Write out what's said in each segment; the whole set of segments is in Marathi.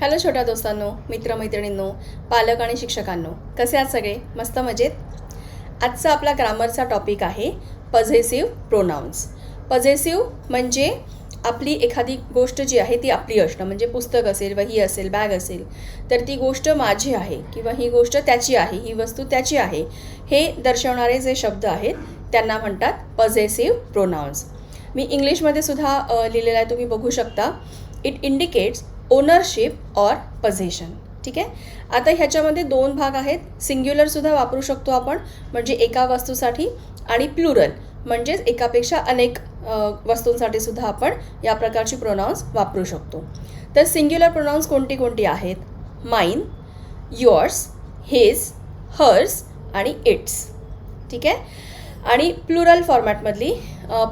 हॅलो छोट्या दोस्तांनो मित्रमैत्रिणींनो पालक आणि शिक्षकांनो कसे आहात सगळे? मस्त मजेत? आजचा आपला ग्रामरचा टॉपिक आहे पझेसिव्ह प्रोनाऊन्स पझेसिव्ह म्हणजे आपली एखादी गोष्ट जी आहे ती आपली असणं म्हणजे पुस्तक असेल वही असेल बॅग असेल तर ती गोष्ट माझी आहे किंवा ही गोष्ट त्याची आहे ही वस्तू त्याची आहे हे दर्शवणारे जे शब्द आहेत त्यांना म्हणतात पझेसिव्ह प्रोनाऊन्स मी इंग्लिशमध्ये सुद्धा लिहिलेलं आहे तुम्ही बघू शकता. It indicates ownership or possession ठीक आहे? आता ह्याच्यामध्ये दोन भाग आहेत. सिंग्युलरसुद्धा वापरू शकतो आपण. म्हणजे एका वस्तूसाठी आणि प्लुरल म्हणजेच एकापेक्षा अनेक वस्तूंसाठी सुद्धा आपण या प्रकारची प्रोनाऊन्स वापरू शकतो. तर सिंग्युलर प्रोनाऊन्स कोणती कोणती आहेत? माइन युअर्स हिज हर्स आणि इट्स ठीक आहे? आणि प्लुरल फॉर्मॅटमधली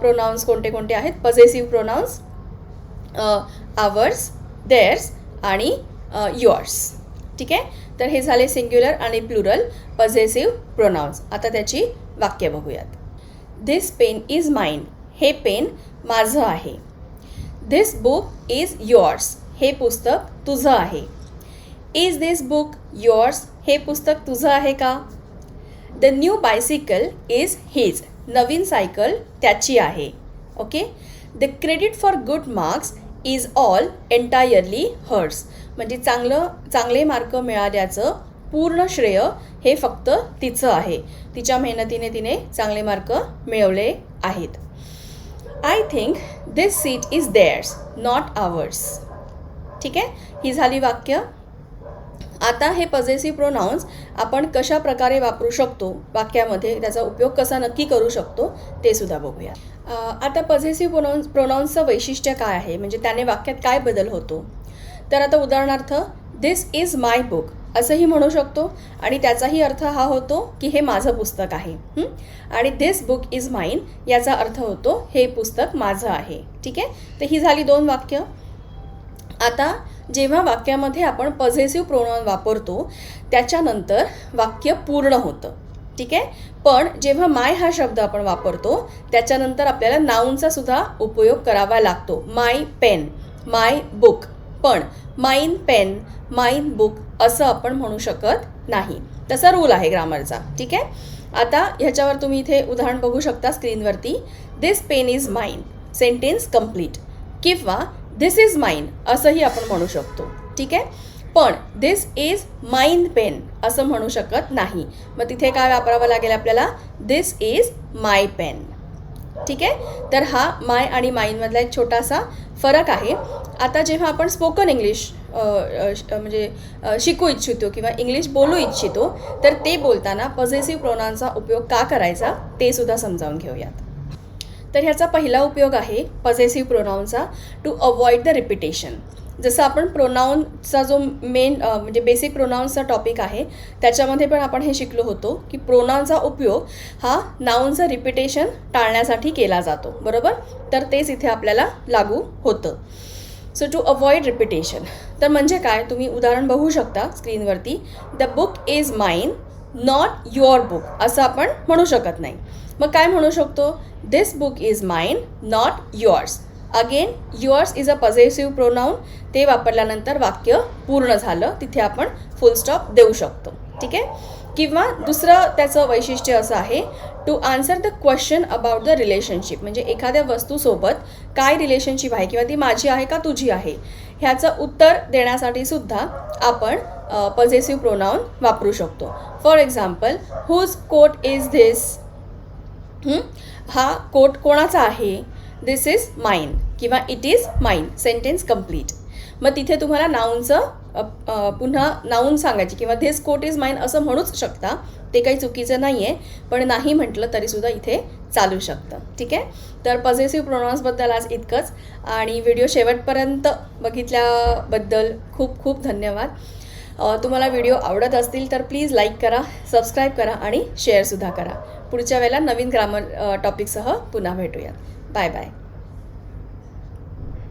प्रोनाऊन्स कोणते कोणते आहेत? पझेसिव्ह प्रोनाऊन्स आवर्स देअर्स आणि युअर्स ठीक आहे? तर हे झाले सिंग्युलर आणि प्लुरल पझेसिव्ह प्रोनाऊन्स आता त्याची वाक्य बघूयात. धिस पेन इज माइंड हे पेन माझं आहे. धिस बुक इज युअर्स हे पुस्तक तुझं आहे. इज धिस बुक युअर्स हे पुस्तक तुझं आहे का? The new bicycle is his Naveen cycle त्याची आहे. Okay the credit for good marks is all entirely hers म्हणजे चांगलं चांगले मार्क मिळाल्याचं पूर्ण श्रेय हे फक्त तिचं आहे. तिच्या मेहनतीने तिने चांगले मार्क मिळवले आहेत. I think this seat is theirs not ours ठीक आहे? ही झाली वाक्य. आता हे पजेसिव्ह प्रोनाऊन्स आपण कशा प्रकारे वापरू शकतो? वाक्यामध्ये त्याचा उपयोग कसा नक्की करू शकतो? ते सुद्धा बघूया. आता पझेसिव्ह प्रोनाऊन्स प्रोनाऊन्सचं वैशिष्ट्य काय आहे? म्हणजे त्याने वाक्यात काय बदल होतो? तर आता उदाहरणार्थ दिस इज माय बुक असंही म्हणू शकतो. आणि त्याचाही अर्थ हा होतो की हे माझं पुस्तक आहे. आणि दिस बुक इज माइन याचा अर्थ होतो हे पुस्तक माझं आहे. ठीक आहे? तर ही झाली दोन वाक्य. आता जेव्हा वाक्यामध्ये आपण पझेसिव्ह प्रोनाऊन वापरतो त्याच्यानंतर वाक्य पूर्ण होतं. ठीक आहे? पण जेव्हा माय हा शब्द आपण वापरतो त्याच्यानंतर आपल्याला नाऊनचा सुद्धा उपयोग करावा लागतो. माय पेन माय बुक पण माइन पेन माइन बुक असं आपण म्हणू शकत नाही. तसा रूल आहे ग्रामरचा ठीक आहे? आता ह्याच्यावर तुम्ही इथे उदाहरण बघू शकता स्क्रीनवरती this pen is mine sentence complete किंवा दिस इज माइन असंही आपण म्हणू शकतो. ठीक आहे? पण दिस इज माइन पेन असं म्हणू शकत नाही. मग तिथे काय वापरावं लागेल आपल्याला? दिस इज माय पेन ठीक आहे? तर हा माय आणि माईनमधला एक छोटासा फरक आहे. आता जेव्हा आपण स्पोकन इंग्लिश म्हणजे शिकू इच्छितो किंवा इंग्लिश बोलू इच्छितो तर ते बोलताना पॉझिटिव्ह प्रोनांचा उपयोग का करायचा ते सुद्धा समजावून घेऊयात. तर ह्याचा पहिला उपयोग आहे पॉझेसिव्ह प्रोनाऊनचा टू अवॉइड द रिपिटेशन जसं आपण प्रोनाऊनचा जो मेन म्हणजे बेसिक प्रोनाऊन्सचा टॉपिक आहे त्याच्यामध्ये पण आपण हे शिकलो होतो की प्रोनाऊनचा उपयोग हा नाऊनचं रिपिटेशन टाळण्यासाठी केला जातो. बरोबर? तर तेच इथे आपल्याला लागू होतं. सो टू अवॉइड रिपिटेशन तर म्हणजे काय? तुम्ही उदाहरण बघू शकता स्क्रीनवरती the book is mine not your book असं आपण म्हणू शकत नाही. मग काय म्हणू शकतो? This book is mine not yours again yours is a possessive pronoun ते वापरल्यानंतर वाक्य पूर्ण झालं. तिथे आपण फुल स्टॉप देऊ शकतो. ठीक आहे? किंवा दुसरं त्याचं वैशिष्ट्य असं आहे to answer the question about the relationship म्हणजे एखाद्या वस्तूसोबत काय रिलेशनशिप आहे किंवा ती माझी आहे का तुझी आहे? ह्याचं उत्तर देण्यासाठी सुद्धा आपण पझेसिव्ह प्रोनाऊन वापरू शकतो. For example whose coat is this हा? कोट कोणाचा आहे? दिस इज माइन किंवा it is mine sentence complete मग तिथे तुम्हाला नाऊनचं पुन्हा नाऊन सांगायची किंवा धिस कोट इज माइन असं म्हणूच शकता. ते काही चुकीचं नाही आहे पण नाही म्हटलं तरीसुद्धा इथे चालू शकतं. ठीक आहे? तर पॉझिटिव्ह प्रोनाऊन्सबद्दल आज इतकंच. आणि व्हिडिओ शेवटपर्यंत बघितल्याबद्दल खूप खूप धन्यवाद. तुम्हाला व्हिडिओ आवडत असतील तर प्लीज लाईक करा सबस्क्राईब करा आणि शेअरसुद्धा करा. पुढच्या वेळेला नवीन ग्रामर टॉपिकसह पुन्हा भेटूयात. Bye bye.